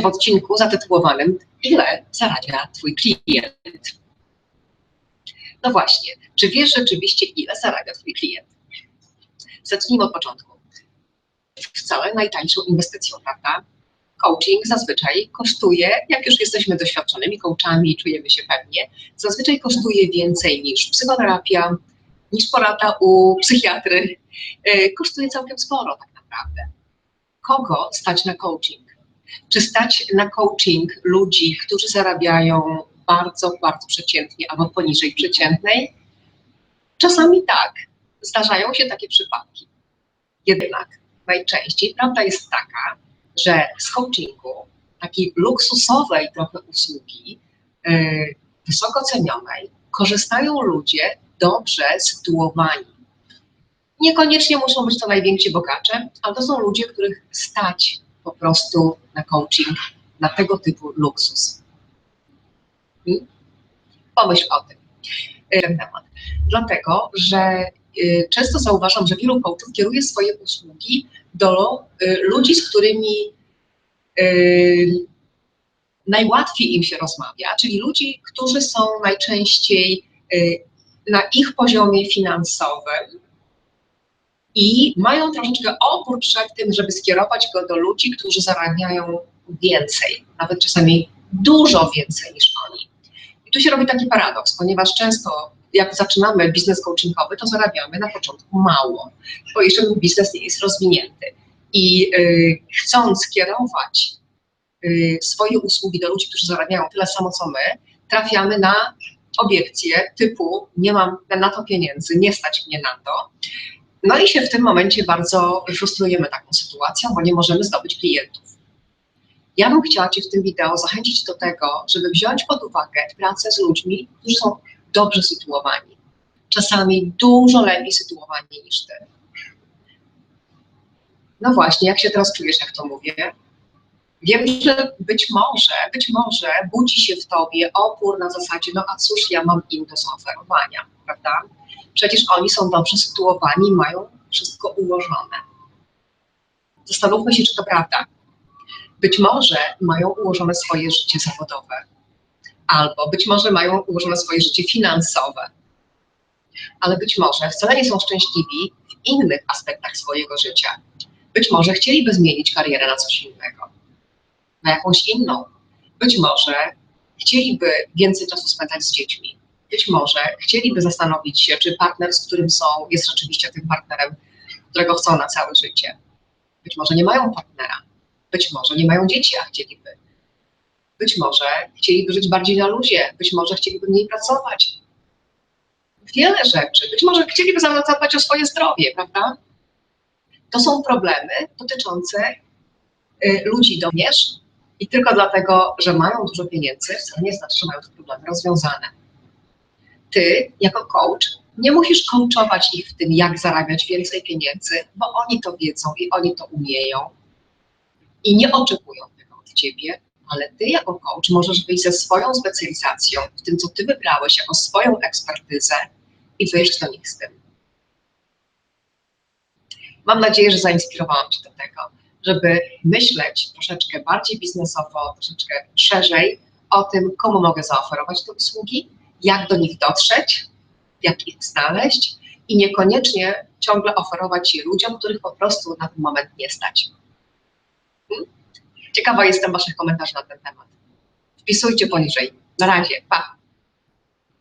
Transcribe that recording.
w odcinku zatytułowanym Ile zarabia Twój klient? No właśnie, czy wiesz rzeczywiście, ile zarabia Twój klient? Zacznijmy od początku. Wcale najtańszą inwestycją, prawda? Coaching zazwyczaj kosztuje, jak już jesteśmy doświadczonymi coachami i czujemy się pewnie, zazwyczaj kosztuje więcej niż psychoterapia, niż porada u psychiatry. E, kosztuje całkiem sporo tak naprawdę. Kogo stać na coaching? Czy stać na coaching ludzi, którzy zarabiają bardzo, bardzo przeciętnie albo poniżej przeciętnej? Czasami tak. Zdarzają się takie przypadki. Jednak najczęściej prawda jest taka, że z coachingu, takiej luksusowej trochę usługi, yy, wysoko cenionej, korzystają ludzie dobrze sytuowani. Niekoniecznie muszą być to najwięksi bogacze, ale to są ludzie, których stać po prostu na coaching, na tego typu luksus. I pomyśl o tym, temat. Dlatego, że y, często zauważam, że wielu coachów kieruje swoje usługi do y, ludzi, z którymi y, najłatwiej im się rozmawia, czyli ludzi, którzy są najczęściej na ich poziomie finansowym i mają troszeczkę opór przed tym, żeby skierować go do ludzi, którzy zarabiają więcej, nawet czasami dużo więcej niż oni. I tu się robi taki paradoks, ponieważ często jak zaczynamy biznes coachingowy, to zarabiamy na początku mało, bo jeszcze ten biznes nie jest rozwinięty. I y, chcąc kierować y, swoje usługi do ludzi, którzy zarabiają tyle samo co my, trafiamy na obiekcje typu nie mam na to pieniędzy, nie stać mnie na to. No i się w tym momencie bardzo frustrujemy taką sytuacją, bo nie możemy zdobyć klientów. Ja bym chciała Cię w tym wideo zachęcić do tego, żeby wziąć pod uwagę pracę z ludźmi, którzy są dobrze sytuowani. Czasami dużo lepiej sytuowani niż Ty. No właśnie, jak się teraz czujesz, jak to mówię? Wiem, że być może, być może budzi się w Tobie opór na zasadzie, no a cóż ja mam im do zaoferowania, prawda? Przecież oni są dobrze sytuowani, mają wszystko ułożone. Zastanówmy się, czy to prawda. Być może mają ułożone swoje życie zawodowe, albo być może mają ułożone swoje życie finansowe, ale być może wcale nie są szczęśliwi w innych aspektach swojego życia. Być może chcieliby zmienić karierę na coś innego, na jakąś inną. Być może chcieliby więcej czasu spędzać z dziećmi. Być może chcieliby zastanowić się, czy partner, z którym są, jest rzeczywiście tym partnerem, którego chcą na całe życie. Być może nie mają partnera być może nie mają dzieci, a chcieliby. Być może chcieliby żyć bardziej na luzie, być może chcieliby mniej pracować. Wiele rzeczy. Być może chcieliby zadbać o swoje zdrowie, prawda? To są problemy dotyczące y, ludzi również i tylko dlatego, że mają dużo pieniędzy, wcale nie znaczy, że mają te problemy rozwiązane. Ty, jako coach, nie musisz coachować ich w tym, jak zarabiać więcej pieniędzy, bo oni to wiedzą i oni to umieją i nie oczekują tego od ciebie, ale ty jako coach możesz wyjść ze swoją specjalizacją, w tym, co ty wybrałeś jako swoją ekspertyzę i wyjść do nich z tym. Mam nadzieję, że zainspirowałam Cię do tego, żeby myśleć troszeczkę bardziej biznesowo, troszeczkę szerzej o tym, komu mogę zaoferować te usługi, jak do nich dotrzeć, jak ich znaleźć i niekoniecznie ciągle oferować je ludziom, których po prostu na ten moment nie stać. Ciekawa jestem Waszych komentarzy na ten temat. Wpisujcie poniżej. Na razie. Pa!